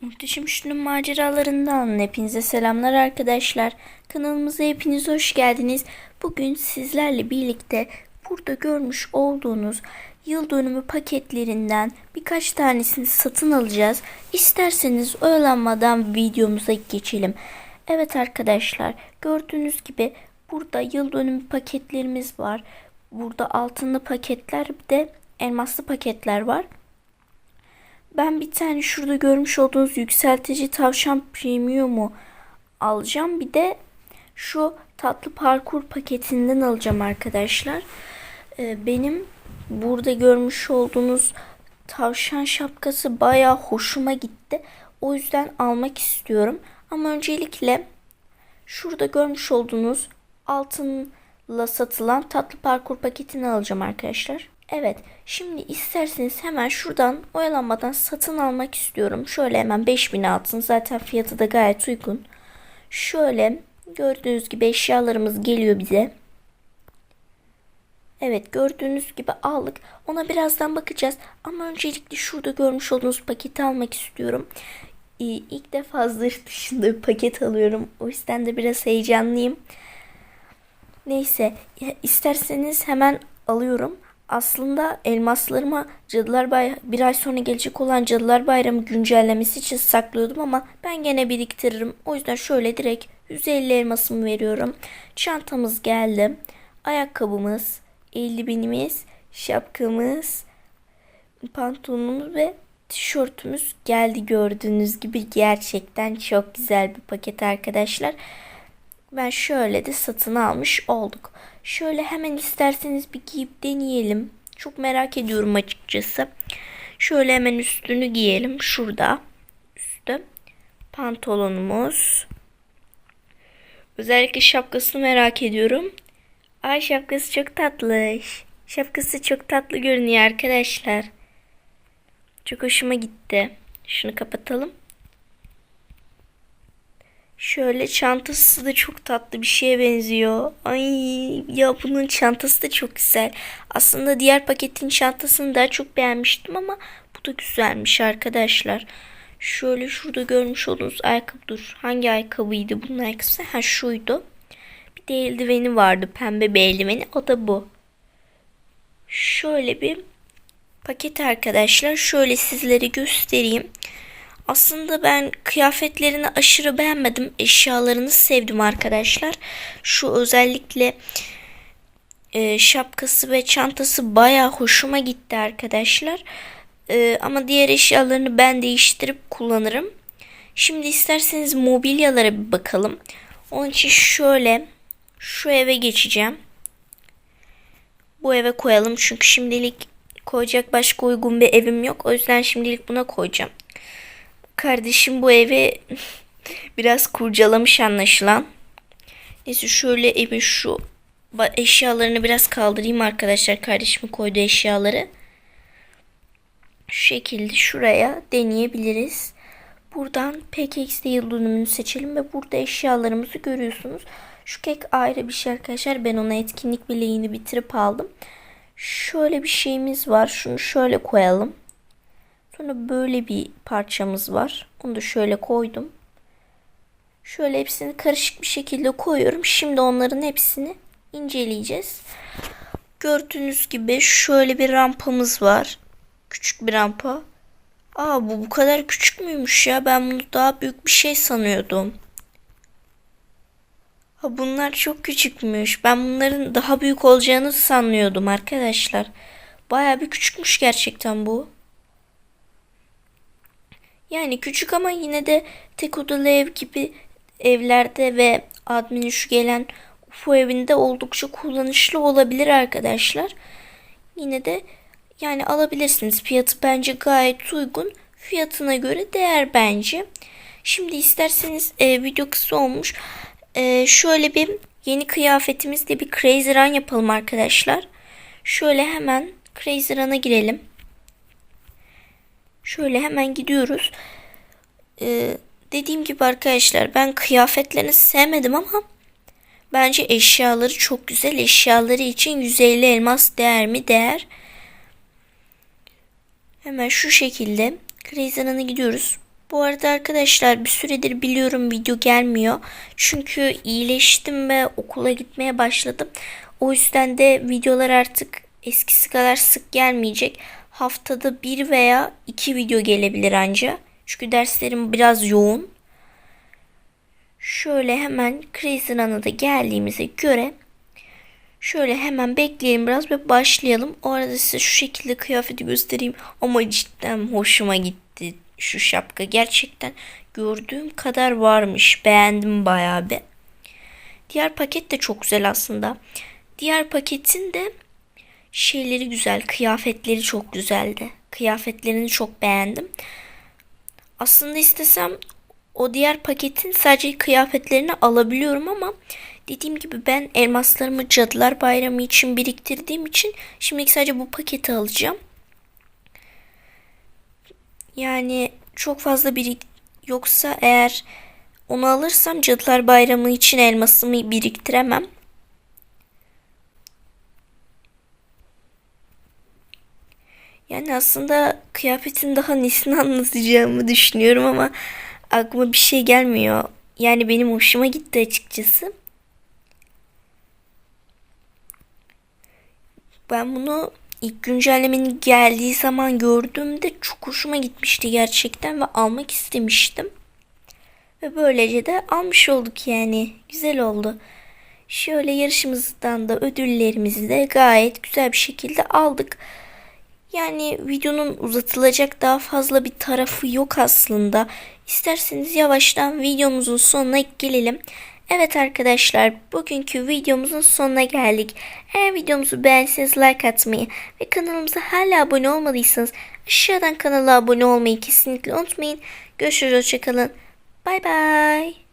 Muhteşem Üçlü'nün maceralarından hepinize selamlar arkadaşlar. Kanalımıza hepiniz hoş geldiniz. Bugün sizlerle birlikte burada görmüş olduğunuz yıl dönümü paketlerinden birkaç tanesini satın alacağız. İsterseniz oyalanmadan videomuza geçelim. Evet arkadaşlar gördüğünüz gibi burada yıl dönümü paketlerimiz var. Burada altınlı paketler bir de elmaslı paketler var. Ben bir tane şurada görmüş olduğunuz yükseltici tavşan premium'u alacağım. Bir de şu tatlı parkur paketinden alacağım arkadaşlar. Ee, benim burada görmüş olduğunuz tavşan şapkası baya hoşuma gitti. O yüzden almak istiyorum. Ama öncelikle şurada görmüş olduğunuz altınla satılan tatlı parkur paketini alacağım arkadaşlar. Evet, şimdi isterseniz hemen şuradan oyalanmadan satın almak istiyorum. Şöyle hemen 5000 altın. Zaten fiyatı da gayet uygun. Şöyle gördüğünüz gibi eşyalarımız geliyor bize. Evet gördüğünüz gibi aldık. Ona birazdan bakacağız. Ama öncelikle şurada görmüş olduğunuz paketi almak istiyorum. Ee, İlk defa zırh dışında bir paket alıyorum. O yüzden de biraz heyecanlıyım. Neyse isterseniz hemen alıyorum. Aslında elmaslarıma Cadılar Bay bir ay sonra gelecek olan Cadılar Bayramı güncellemesi için saklıyordum ama ben gene biriktiririm. O yüzden şöyle direkt 150 elmasımı veriyorum. Çantamız geldi. Ayakkabımız, eldivenimiz, şapkamız, pantolonumuz ve tişörtümüz geldi gördüğünüz gibi gerçekten çok güzel bir paket arkadaşlar. Ben şöyle de satın almış olduk. Şöyle hemen isterseniz bir giyip deneyelim. Çok merak ediyorum açıkçası. Şöyle hemen üstünü giyelim. Şurada üstü pantolonumuz. Özellikle şapkasını merak ediyorum. Ay şapkası çok tatlı. Şapkası çok tatlı görünüyor arkadaşlar. Çok hoşuma gitti. Şunu kapatalım. Şöyle çantası da çok tatlı bir şeye benziyor. Ay ya bunun çantası da çok güzel. Aslında diğer paketin çantasını daha çok beğenmiştim ama bu da güzelmiş arkadaşlar. Şöyle şurada görmüş olduğunuz ayakkabı dur. Hangi ayakkabıydı bunun ayakkabısı? Ha şuydu. Bir de eldiveni vardı. Pembe bir eldiveni. O da bu. Şöyle bir paket arkadaşlar. Şöyle sizlere göstereyim. Aslında ben kıyafetlerini aşırı beğenmedim. Eşyalarını sevdim arkadaşlar. Şu özellikle e, şapkası ve çantası baya hoşuma gitti arkadaşlar. E, ama diğer eşyalarını ben değiştirip kullanırım. Şimdi isterseniz mobilyalara bir bakalım. Onun için şöyle şu eve geçeceğim. Bu eve koyalım çünkü şimdilik koyacak başka uygun bir evim yok. O yüzden şimdilik buna koyacağım. Kardeşim bu evi biraz kurcalamış anlaşılan. Neyse şöyle evin şu eşyalarını biraz kaldırayım arkadaşlar. Kardeşimin koyduğu eşyaları. Şu şekilde şuraya deneyebiliriz. Buradan PKX'de yıl dönümünü seçelim ve burada eşyalarımızı görüyorsunuz. Şu kek ayrı bir şey arkadaşlar. Ben ona etkinlik bileğini bitirip aldım. Şöyle bir şeyimiz var. Şunu şöyle koyalım. Sonra böyle bir parçamız var. Onu da şöyle koydum. Şöyle hepsini karışık bir şekilde koyuyorum. Şimdi onların hepsini inceleyeceğiz. Gördüğünüz gibi şöyle bir rampamız var. Küçük bir rampa. Aa bu bu kadar küçük müymüş ya? Ben bunu daha büyük bir şey sanıyordum. Ha, bunlar çok küçükmüş. Ben bunların daha büyük olacağını sanıyordum arkadaşlar. Baya bir küçükmüş gerçekten bu. Yani küçük ama yine de tek odalı ev gibi evlerde ve admin şu gelen UFO evinde oldukça kullanışlı olabilir arkadaşlar. Yine de yani alabilirsiniz. Fiyatı bence gayet uygun. Fiyatına göre değer bence. Şimdi isterseniz e, video kısa olmuş. E, şöyle bir yeni kıyafetimizle bir Crazy Run yapalım arkadaşlar. Şöyle hemen Crazy Run'a girelim. Şöyle hemen gidiyoruz. Ee, dediğim gibi arkadaşlar ben kıyafetlerini sevmedim ama bence eşyaları çok güzel. Eşyaları için 150 elmas değer mi? Değer. Hemen şu şekilde Crazy gidiyoruz. Bu arada arkadaşlar bir süredir biliyorum video gelmiyor. Çünkü iyileştim ve okula gitmeye başladım. O yüzden de videolar artık eskisi kadar sık gelmeyecek. Haftada bir veya iki video gelebilir anca. Çünkü derslerim biraz yoğun. Şöyle hemen Crazy Run'a da geldiğimize göre şöyle hemen bekleyelim biraz ve başlayalım. O arada size şu şekilde kıyafeti göstereyim. Ama cidden hoşuma gitti şu şapka. Gerçekten gördüğüm kadar varmış. Beğendim bayağı bir. Diğer paket de çok güzel aslında. Diğer paketin de şeyleri güzel. Kıyafetleri çok güzeldi. Kıyafetlerini çok beğendim. Aslında istesem o diğer paketin sadece kıyafetlerini alabiliyorum ama dediğim gibi ben elmaslarımı Cadılar Bayramı için biriktirdiğim için şimdilik sadece bu paketi alacağım. Yani çok fazla birik yoksa eğer onu alırsam Cadılar Bayramı için elmasımı biriktiremem. Yani aslında kıyafetin daha nesini anlatacağımı düşünüyorum ama aklıma bir şey gelmiyor. Yani benim hoşuma gitti açıkçası. Ben bunu ilk güncellemenin geldiği zaman gördüğümde çok hoşuma gitmişti gerçekten ve almak istemiştim. Ve böylece de almış olduk yani. Güzel oldu. Şöyle yarışımızdan da ödüllerimizi de gayet güzel bir şekilde aldık. Yani videonun uzatılacak daha fazla bir tarafı yok aslında. İsterseniz yavaştan videomuzun sonuna gelelim. Evet arkadaşlar bugünkü videomuzun sonuna geldik. Eğer videomuzu beğenseniz like atmayı ve kanalımıza hala abone olmadıysanız aşağıdan kanala abone olmayı kesinlikle unutmayın. Görüşürüz hoşçakalın. Bay bay.